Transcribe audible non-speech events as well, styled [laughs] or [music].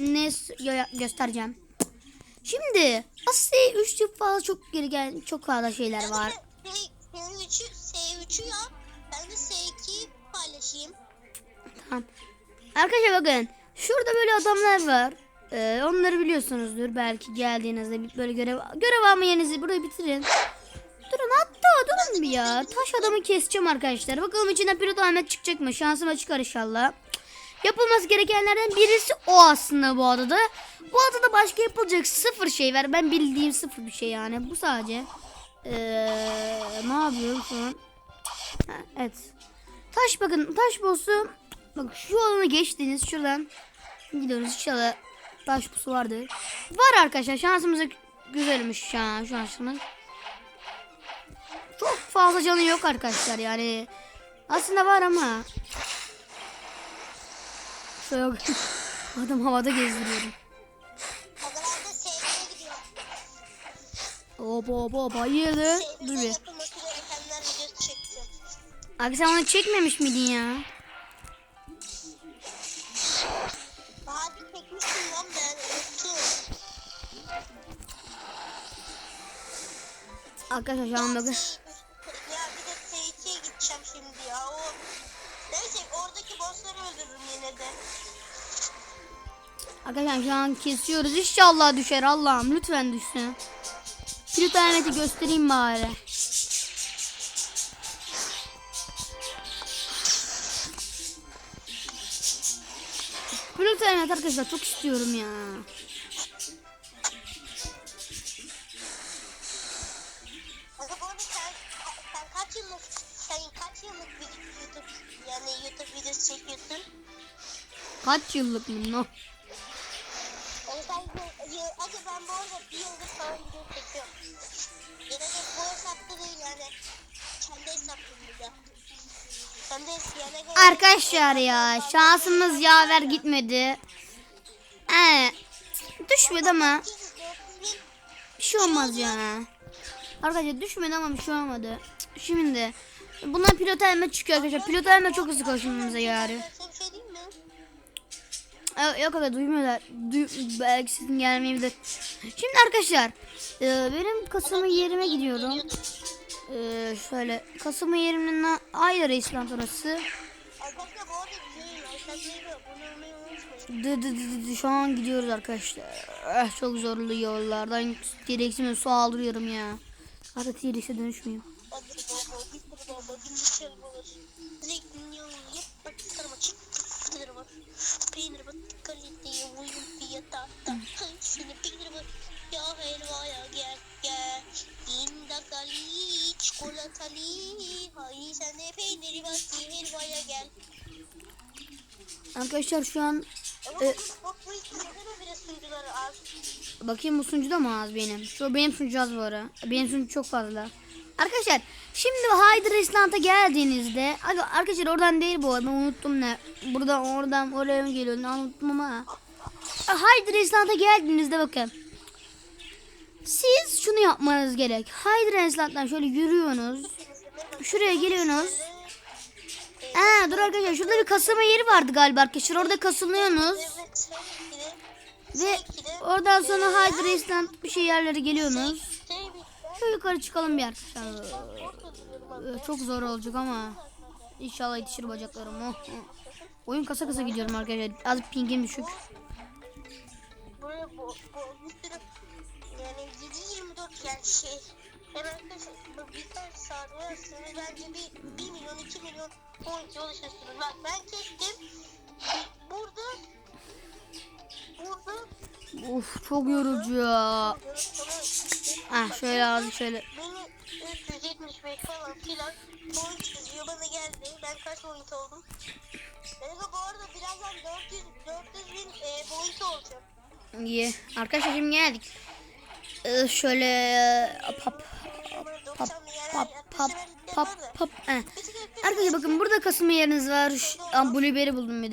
ne göstereceğim. Şimdi aslında 3 tip fazla çok geri gel çok fazla şeyler var. S3'ü S3'ü yap. Ben de S2'yi paylaşayım. Tamam. Arkadaşlar bakın. Şurada böyle adamlar var. Ee, onları biliyorsunuzdur. Belki geldiğinizde bir böyle görev görev alma yerinizi burayı bitirin. Durun hatta durun bir ya. Taş adamı keseceğim arkadaşlar. Bakalım içinden pilot Ahmet çıkacak mı? Şansıma çıkar inşallah. Yapılması gerekenlerden birisi o aslında bu adada. Bu adada başka yapılacak sıfır şey var. Ben bildiğim sıfır bir şey yani. Bu sadece. Ee, ne yapıyorum şu an? Ha, evet. Taş bakın taş boss'u bak şu alanı geçtiniz şuradan gidiyoruz inşallah taş pusu vardır. Var arkadaşlar şansımız güzelmiş şu an şu şansımız. Çok fazla canı yok arkadaşlar yani. Aslında var ama. Şöyle bak. [laughs] Adam havada gezdiriyorum. Pazarlarda S2'ye gidiyor. Hop hop hop hayırdır? Dur S2'de bir. Abi sen onu çekmemiş miydin ya? Bir çekmiştim lan ben unuttum. Arkadaşlar şu an bakın. Arkadaşlar şu an kesiyoruz. İnşallah düşer Allah'ım. Lütfen düşsün. Pilot Ahmet'i göstereyim bari. Pilot Ahmet arkadaşlar çok istiyorum ya. Kaç yıllık sen kaç yıllık bir YouTube yani YouTube videosu çekiyorsun? Kaç yıllık mı? No. Yani sen bu, yıl, aga ben bu arada bir yıldır falan video çekiyorum. Yine de bu hesapta değil yani. Kendi yani Arkadaşlar ya şansımız yaver gitmedi. Ee, düşmedi ama bir şey olmaz ya. Arkadaşlar düşmedi ama bir şey olmadı. Şimdi bundan pilot elme çıkıyor arkadaşlar. Pilot elme çok hızlı koşmamıza yarıyor. Yok abi duymuyorlar. Duy, belki sesin gelmeyebilir. Şimdi arkadaşlar e, benim kasımı yerime gidiyorum. E, şöyle kasımı yerimin Ayla İslam orası. Dı dı dı dı. Şu an gidiyoruz arkadaşlar. Eh, çok zorlu yollardan direksiyonu su aldırıyorum ya. Artık direkse dönüşmeyeyim. Çikolatalı. Hay sen de peyniri var, helvaya gel. Arkadaşlar şu an Ama E- bak bu neden o bire sunucuları az? bakayım bu sunucu da mı az benim? Şu benim sunucu az bu ara. Benim sunucu çok fazla. Arkadaşlar şimdi Hyder Island'a geldiğinizde Aga, arkadaşlar oradan değil bu ben unuttum ne. Buradan oradan oraya mı geliyor ne unuttum ama. Hyder Island'a geldiğinizde bakın. Siz şunu yapmanız gerek. Hyder Island'dan şöyle yürüyorsunuz. Şuraya geliyorsunuz. Aa, dur arkadaşlar şurada bir kasılma yeri vardı galiba arkadaşlar. Orada kasılıyorsunuz. Ve oradan sonra Hyder Island bir şey yerlere geliyorsunuz. Şöyle yukarı çıkalım bir arkadaşlar. Ee, Çok zor olacak ama inşallah yetişir bacaklarım. Oh, oh. Oyun kasa kasa gidiyorum arkadaşlar. Az pingim düşük. Yani 7-24 yani şey bu birkaç saat uğraşsanız bence bir 1 milyon 2 milyon point ulaşırsınız. Bak ben kestim. Burada burada Of çok yorucu ya. Ah şöyle az şöyle. beni 375 falan filan point çiziyor bana geldi. Ben kaç point oldum? Ben de bu arada birazdan 400 400 bin e, point olacağım. İyi. Arkadaşlar şimdi geldik. Ee, şöyle pap pap pap pap pap pap. Eh. Arkadaşlar bakın burada kasılma yeriniz var. Şu, blueberry buldum bir de.